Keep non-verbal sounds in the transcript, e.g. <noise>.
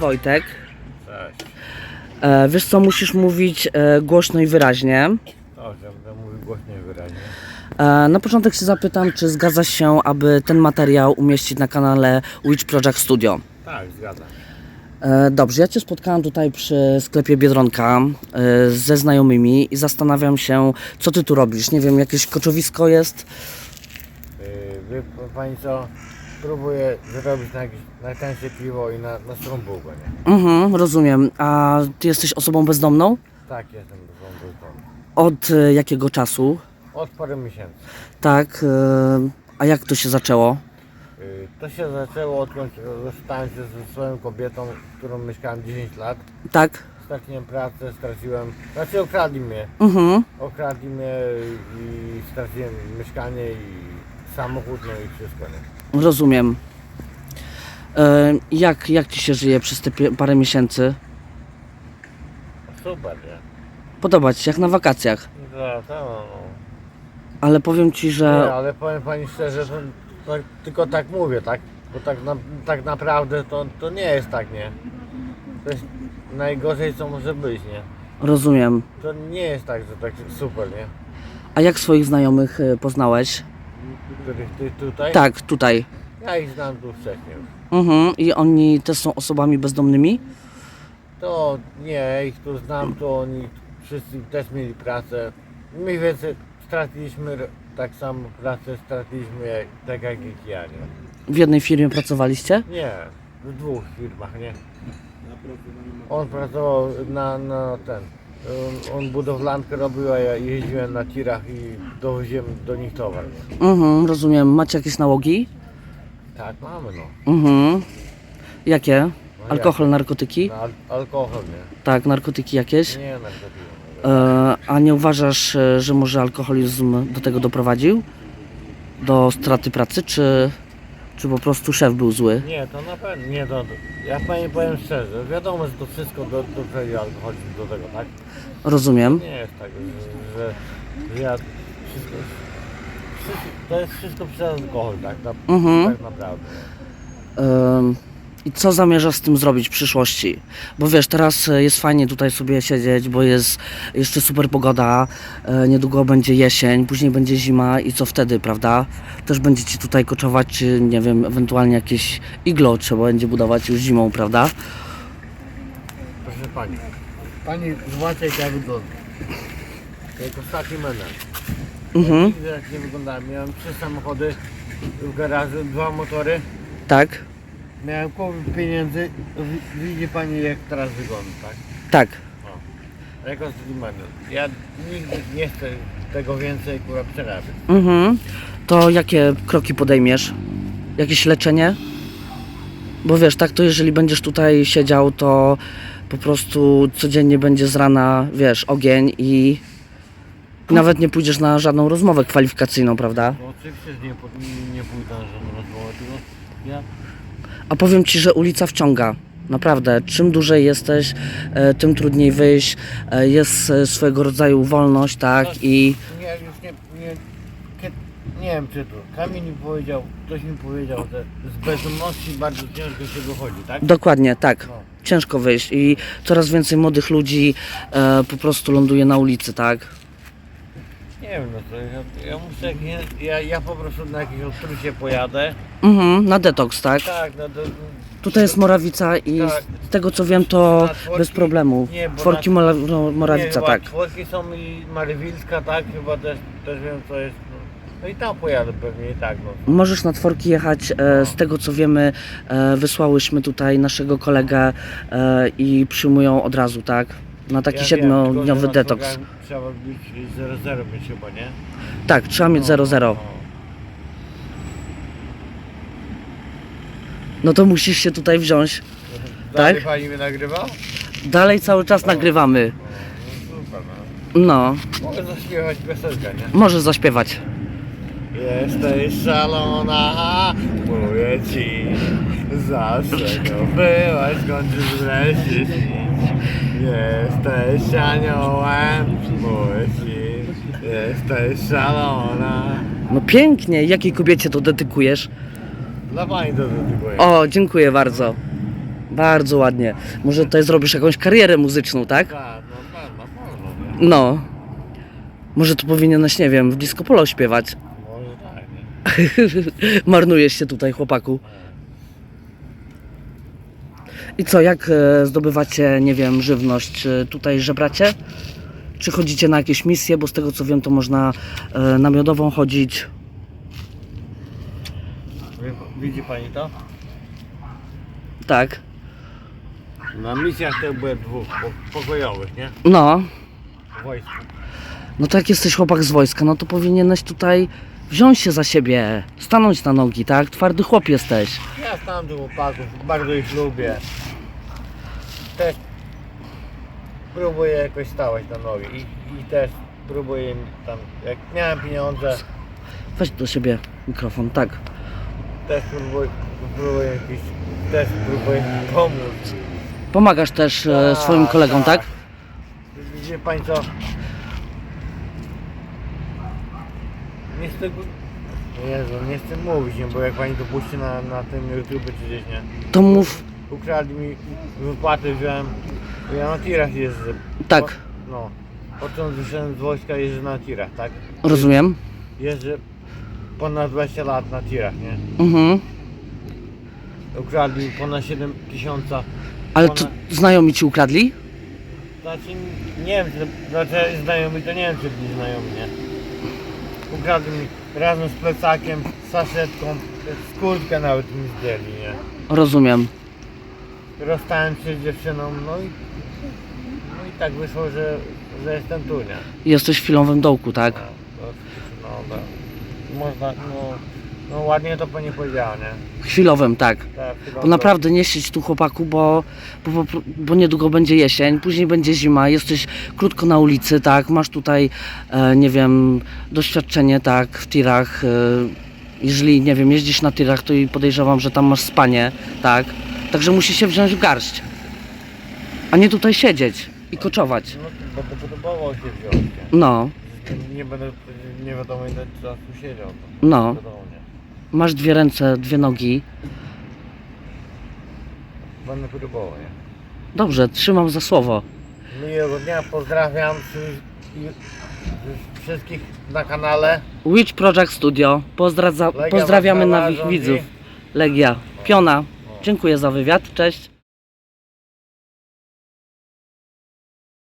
Wojtek. Cześć. E, wiesz co, musisz mówić e, głośno i wyraźnie. Dobrze, będę mówił głośniej i wyraźnie. E, na początek się zapytam, czy zgadza się, aby ten materiał umieścić na kanale Witch Project Studio. Tak, zgadzam się. E, dobrze, ja Cię spotkałem tutaj przy sklepie Biedronka e, ze znajomymi i zastanawiam się, co Ty tu robisz. Nie wiem, jakieś koczowisko jest? Yy, Wie pani co? Próbuję zrobić na jakieś najtańsze piwo i na, na strąbułkę, nie? Mhm, rozumiem. A Ty jesteś osobą bezdomną? Tak, jestem strąbułką. Od e, jakiego czasu? Od paru miesięcy. Tak. E, a jak to się zaczęło? Yy, To się zaczęło odkąd rozstałem się ze swoją kobietą, z którą mieszkałem 10 lat. Tak? Straciłem pracę, straciłem... Znaczy okradli mnie. Mhm. Okradli mnie i straciłem mieszkanie i samochód, no i wszystko, nie? Rozumiem. E, jak, jak Ci się żyje przez te pie- parę miesięcy? Super, nie? Podoba Ci się, jak na wakacjach. No, to, no. Ale powiem Ci, Nie, że... ale powiem pani szczerze, że to, tylko tak mówię, tak? Bo tak, na, tak naprawdę to, to nie jest tak, nie? To jest najgorzej co może być, nie? Rozumiem. To nie jest tak, że tak super, nie? A jak swoich znajomych e, poznałeś? Których ty tutaj? Tak, tutaj. Ja ich znam tu wcześniej. Mhm. I oni też są osobami bezdomnymi? To nie, ich tu znam, to oni wszyscy też mieli pracę. Mniej więcej straciliśmy tak samo pracę, straciliśmy jak, tak jak ich ja, nie? W jednej firmie pracowaliście? Nie, w dwóch firmach, nie? On pracował na, na ten. On, on budowlankę robił, a ja jeździłem na tirach i dowoziłem do nich towar. Nie? Mhm, rozumiem. Macie jakieś nałogi? Tak, mamy no. Mhm. Jakie? no Alkohol, narkotyki? Na al alkohol, nie? Tak, narkotyki jakieś. Nie narkotyki. E, a nie uważasz, e, że może alkoholizm do tego doprowadził? Do straty pracy, czy, czy po prostu szef był zły? Nie, to na pewno, nie, to, ja pani powiem szczerze, wiadomo, że to wszystko do, doprowadzi alkoholizm do tego, tak? Rozumiem. Nie jest tak, że, że, że ja wszystko, wszystko, to jest wszystko przez alkohol, tak, na, Mhm. tak naprawdę. Ym, I co zamierzasz z tym zrobić w przyszłości? Bo wiesz, teraz e, jest fajnie tutaj sobie siedzieć, bo jest jeszcze super pogoda, e, niedługo będzie jesień, później będzie zima i co wtedy, prawda? Też będziecie tutaj koczować, czy nie wiem, ewentualnie jakieś iglo trzeba będzie budować już zimą, prawda? Proszę pani, pani zobaczcie jak ja wyglądam. Jak ostatni. Ja Mhm, tak nie wyglądałem. Miałem trzy samochody w garażu, dwa motory. tak, Miałem kupę pieniędzy. Wi- Widzi pani jak teraz wygląda, tak? tak. O. Ja nigdy nie chcę tego więcej kurwa przerabiać. Mhm. To jakie kroki podejmiesz? Jakieś leczenie? Bo wiesz, tak to jeżeli będziesz tutaj siedział, to po prostu codziennie będzie z rana, wiesz, ogień i nawet nie pójdziesz na żadną rozmowę kwalifikacyjną, prawda? No oczywiście, że nie, po- nie, nie pójdę na żadną rozmowę, tylko ja A powiem Ci, że ulica wciąga. Naprawdę, czym dłużej jesteś, e, tym trudniej wyjść. E, Jest e, swego rodzaju wolność, tak? I Nie, już nie, nie, kie- nie wiem czy to. Kamil mi powiedział, ktoś mi powiedział, że z bezdomności bardzo ciężko się wychodzi, tak? dokładnie, tak. No. ciężko wyjść i coraz więcej młodych ludzi e, po prostu ląduje na ulicy, tak? Nie wiem, no to ja, ja muszę, jak nie, ja, ja po prostu na jakieś odkrycie pojadę. Mhm, na detoks, tak? Tak, no to... Tutaj jest Morawica i Tak. z tego co wiem to Na bez problemu. nie, bo Tworki na- no, nie, Morawica, chyba tak. Tworki są i Marywilska, tak? Chyba też, też wiem co jest. No, no i tam pojadę pewnie i tak, no. Możesz na Tworki jechać, e, z tego co wiemy e, wysłałyśmy tutaj naszego kolegę e, i przyjmują od razu, tak? Na taki wiem, siedmiodniowy tylko, że na detoks. Trzeba być 0-0 mieć chyba, nie? Tak, trzeba mieć 0-0. No to musisz się tutaj wziąć. Dalej Tak? pani mnie nagrywa? Dalej cały czas nagrywamy. No super, no. No, Mogę zaśpiewać piosenkę, nie? możesz zaśpiewać. Jesteś szalona, mówię ci Zawsze to byłaś, kończysz wreszcie śnić Jesteś aniołem, Jesteś szalona No pięknie, jakiej kobiecie to dedykujesz? Dla pani to dedykuję O, dziękuję bardzo. Bardzo ładnie. Może tutaj zrobisz jakąś karierę muzyczną, tak? Tak, no pewno. nie? No. Może tu powinieneś, nie wiem, w disco polo śpiewać. Może tak, nie? <laughs> Marnujesz się tutaj, chłopaku. I co, jak e, zdobywacie, nie wiem, żywność? Czy tutaj żebracie? Czy chodzicie na jakieś misje? Bo z tego co wiem, to można e, na miodową chodzić. Widzi pani to? Tak. Na misjach to byłem dwóch po- pokojowych, nie? No. W wojsku. No to jak jesteś chłopak z wojska, no to powinieneś tutaj wziąć się za siebie, stanąć na nogi, tak? Twardy chłop jesteś. Ja znam tych chłopaków, bardzo ich lubię. Też próbuję jakoś stawać na nogi i, i też próbuję tam, jak miałem pieniądze, Weź do siebie mikrofon, tak. też próbuję, próbuję jakiś, też próbuję pomóc. Pomagasz też e, Tak, swoim kolegom, tak? Widzicie Pani co? Nie chcę... go- Jezu, nie chcę mówić, nie, bo jak Pani to puści na, na tym YouTube czy gdzieś, nie? To mów Ukradli mi wypłaty, wziąłem... Ja na tirach jeżdżę. tak, Po, no. Odkąd wyszedłem z wojska jeżdżę na tirach, tak? rozumiem. Jeżdżę ponad 20 lat na tirach, nie? Mhm. Ukradli mi ponad 7 tysiąca. Ale to znajomi ci ukradli? Znaczy, nie wiem, czy, znaczy znajomi to nie wiem, czy byli znajomi, nie? Ukradli mi razem z plecakiem, z saszetką, skórkę nawet mi zdjęli, nie? Rozumiem. Rozstałem się z dziewczyną, no i, no i tak wyszło, że, że jestem tu, nie? Jesteś w chwilowym dołku, tak? No, to, no, no, można, no, no ładnie to pani powiedziała, nie? Chwilowym, tak. Tak, Bo naprawdę nie siedź tu chłopaku, bo, bo, bo, bo niedługo będzie jesień, później będzie zima, jesteś krótko na ulicy, tak, masz tutaj, e, nie wiem, doświadczenie, tak, w tirach, e, jeżeli, nie wiem, jeździsz na tirach, to i podejrzewam, że tam masz spanie, tak, także musi się wziąć w garść, a nie tutaj siedzieć i koczować, No, bo to podobało się wziąć, nie? no, Nie będę, nie wiadomo ile czasu siedział. To no, wiadomo, nie? masz dwie ręce, dwie nogi, Będę próbował, nie? dobrze, trzymam za słowo, Miłego dnia, pozdrawiam wszy- i- wszystkich na kanale. Witch Project Studio, Pozdradza, Legia pozdrawiamy Warszawa rządzi. widzów. Legia, Piona. Dziękuję za wywiad, cześć.